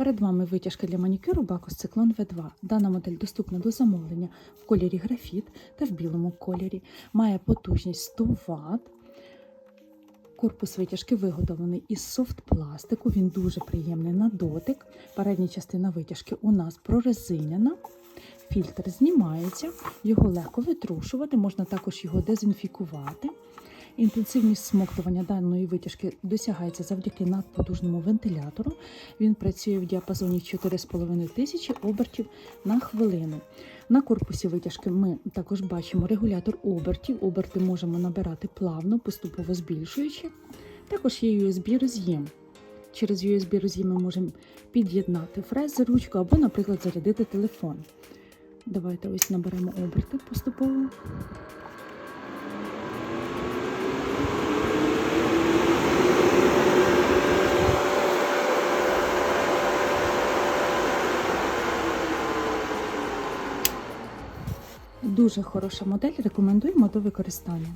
Перед вами витяжка для манікюру Bacos Циклон V2. Дана модель доступна до замовлення в кольорі графіт та в білому кольорі. Має потужність 100 Вт. Корпус витяжки виготовлений із софт-пластику. Він дуже приємний на дотик. Передня частина витяжки у нас прорезиняна. Фільтр знімається, його легко витрушувати, можна також його дезінфікувати. Інтенсивність смоктування даної витяжки досягається завдяки надпотужному вентилятору. Він працює в діапазоні 4,5 тисячі обертів на хвилину. На корпусі витяжки ми також бачимо регулятор обертів. Оберти можемо набирати плавно, поступово збільшуючи. Також є USB-роз'єм. Через USB-роз'єм ми можемо під'єднати фрези, ручку або, наприклад, зарядити телефон. Давайте ось наберемо оберти поступово. Дуже хороша модель, рекомендуємо до використання.